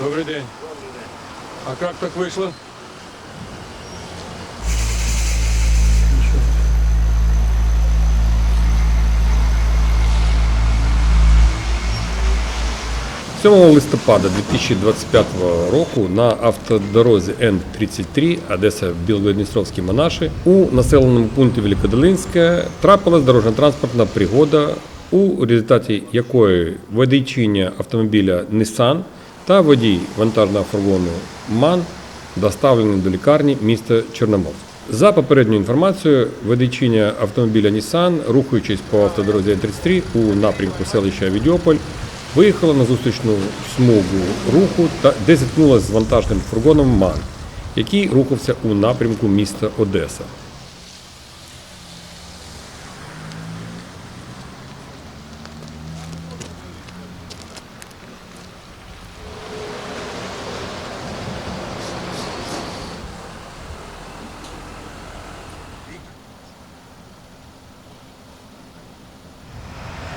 Добрый день. А как так вышло? 7 листопада 2025 року на автодорозі Н-33 Одеса Білгородністровські Монаші у населеному пункті Великодолинське трапилась дорожньо-транспортна пригода, у результаті якої водійчиня автомобіля Nissan та водій вантажного фургону МАН доставлені до лікарні міста Чорноморськ. За попередньою інформацією, водійчиня автомобіля Nissan, рухаючись по автодорозі Н-33 у напрямку селища Відьополь, виїхала на зустрічну смугу руху та де зіткнулася з вантажним фургоном МАН, який рухався у напрямку міста Одеса.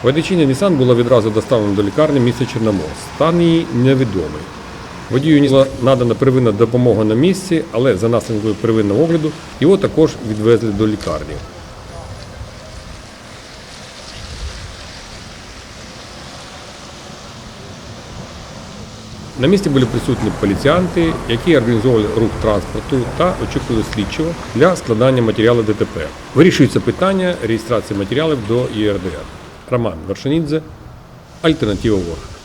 Водійчиня Нісан була відразу доставлена до лікарні міста Чорноморськ. Стан її невідомий. Водію була надана первинна допомога на місці, але за наслідкою первинного огляду його також відвезли до лікарні. На місці були присутні поліціянти, які організовували рух транспорту та очікували слідчого для складання матеріалу ДТП. Вирішується питання реєстрації матеріалів до ЄРДР. Роман Вершинідзе, Альтернатива Ворг.